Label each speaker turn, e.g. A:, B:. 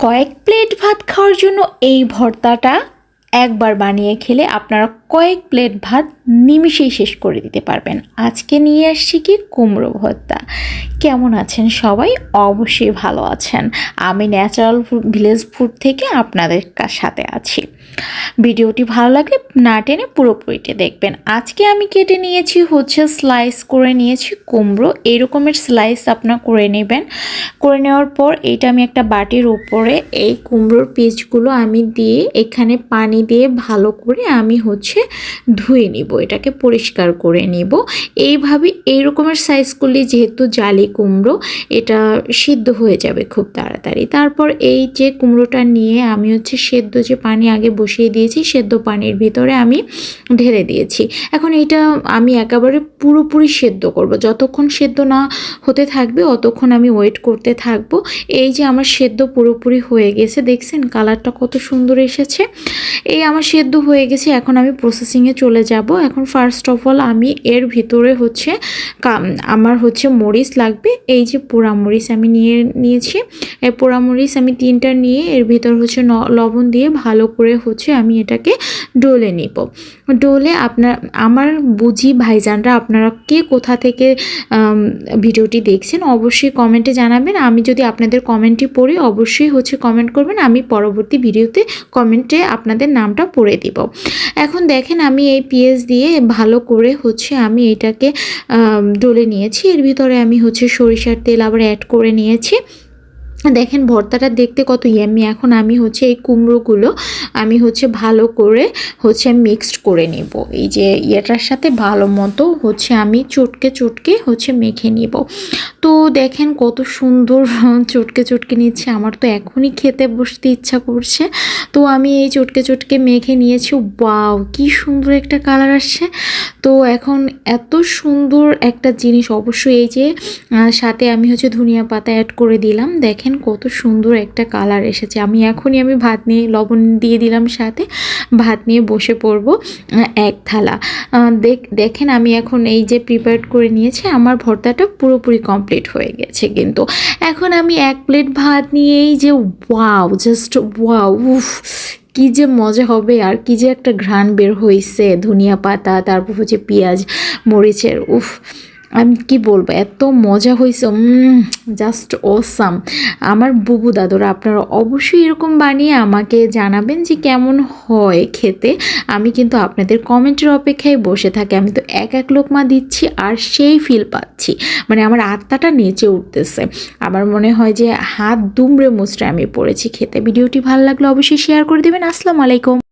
A: কয়েক প্লেট ভাত খাওয়ার জন্য এই ভর্তাটা একবার বানিয়ে খেলে আপনারা কয়েক প্লেট ভাত নিমিষেই শেষ করে দিতে পারবেন। আজকে নিয়ে আসছি কি কুমড়ো ভর্তা। কেমন আছেন সবাই? অবশ্যই ভালো আছেন। আমি ন্যাচারাল ভিলেজ ফুড থেকে আপনাদের সাথে আছি। ভিডিওটি ভালো লাগলে না টেনে পুরোপুরিটা দেখবেন। আজকে আমি কেটে নিয়েছি হচ্ছে স্লাইস করে নিয়েছি কুমড়ো। এই রকমের স্লাইস আপনার করে নেবেন। করে নেওয়ার পর এটা আমি একটা বাটির উপরে এই কুমড়োর পিসগুলো আমি দিয়ে এখানে পানি দিয়ে ভালো করে আমি হচ্ছে ধুয়ে নিব, এটাকে পরিষ্কার করে নিব। এইভাবে এই রকমের সাইজ করলে যেহেতু জালি কুমড়ো, এটা সিদ্ধ হয়ে যাবে খুব তাড়াতাড়ি। তারপর এই যে কুমড়োটা নিয়ে আমি হচ্ছে সেদ্ধ যে পানি আগে বসিয়ে দিয়েছি, সেদ্ধ পানির ভিতরে আমি ঢেলে দিয়েছি। এখন এটা আমি একেবারে পুরোপুরি সেদ্ধ করব। যতক্ষণ সেদ্ধ না হতে থাকবে, অতক্ষণ আমি ওয়েট করতে থাকব। এই যে আমার সেদ্ধ পুরোপুরি হয়ে গেছে, দেখছেন কালারটা কত সুন্দর এসেছে? এই আমার সেদ্ধ হয়ে গেছে, এখন আমি প্রসেসিংয়ে চলে যাব। এখন ফার্স্ট অফ অল আমি এর ভিতরে হচ্ছে আমার হচ্ছে মরিচ লাগবে। এই যে পোড়া মরিচ আমি নিয়ে নিয়েছি। এই পোড়া মরিচ আমি তিনটা নিয়ে এর ভিতর হচ্ছে লবণ দিয়ে ভালো করে হচ্ছে আমি এটাকে ডলে নিব। ডলে আপনার আমার বুঝি ভাইজানরা আপনারা কে কোথা থেকে ভিডিওটি দেখছেন অবশ্যই কমেন্টে জানাবেন। আমি যদি আপনাদের কমেন্টটি পড়ি অবশ্যই হচ্ছে কমেন্ট করবেন। আমি পরবর্তী ভিডিওতে কমেন্টে আপনাদের নামটা পড়ে দিব। এখন দেখেন আমি এই পিএস দিয়ে ভালো করে হচ্ছে আমি এটাকে ডলে নিয়েছি। এর ভিতরে আমি হচ্ছে সরিষার তেল আবার অ্যাড করে নিয়েছি। দেখেন ভর্তাটা দেখতে কত ইয়ামি এখন আমি হচ্ছে এই কুমড়োগুলো আমি হচ্ছে ভালো করে হচ্ছে মিক্সড করে নেব। এই যে ইয়েটার সাথে ভালো মতো হচ্ছে আমি চটকে চটকে হচ্ছে মেখে নিব। তো দেখেন কত সুন্দর চটকে চটকে নিচ্ছে। আমার তো এখনই খেতে বসতে ইচ্ছা করছে। তো আমি এই চটকে চটকে মেখে নিয়েছি। ওয়াও, কি সুন্দর একটা কালার আসছে। তো এখন এত সুন্দর একটা জিনিস। অবশ্যই এই যে সাথে আমি হচ্ছে ধনিয়া পাতা অ্যাড করে দিলাম। দেখেন কত সুন্দর একটা কালার এসেছে। আমি এখনই আমি ভাত নিয়ে, লবণ দিয়ে দিলাম সাথে। ভাত নিয়ে বসে পড়ব এক থালা। দেখ, দেখেন আমি এখন এই যে প্রিপেয়ার করে নিয়েছি। আমার ভর্তাটা পুরোপুরি কমপ্লিট হয়ে গেছে কিন্তু। এখন আমি এক প্লেট ভাত নিয়েই যে ওয়াও জাস্ট ওয়াও উফ, কি যে মজা হবে আর কি যে একটা ঘ্রাণ বের হয়েছে ধনিয়া পাতা, তারপর হচ্ছে পেঁয়াজ, মরিচের, উফ। আমি কি বলব, এত মজা হয়েছে জাস্ট ওসাম আমার বুবু দাদুরা, আপনারা অবশ্যই এরকম বানিয়ে আমাকে জানাবেন যে কেমন হয় খেতে। আমি কিন্তু আপনাদের কমেন্টের অপেক্ষায় বসে থাকি, আমি তো এক এক লোকমা দিচ্ছি আর সেই ফিল পাচ্ছি। মানে আমার আত্মাটা নেচে উঠতেছে। আমার মনে হয় যে হাত দুমড়ে মুচড়ে আমি পড়েছি খেতে। ভিডিওটি ভালো লাগলে অবশ্যই শেয়ার করে দেবেন। আসসালামু আলাইকুম।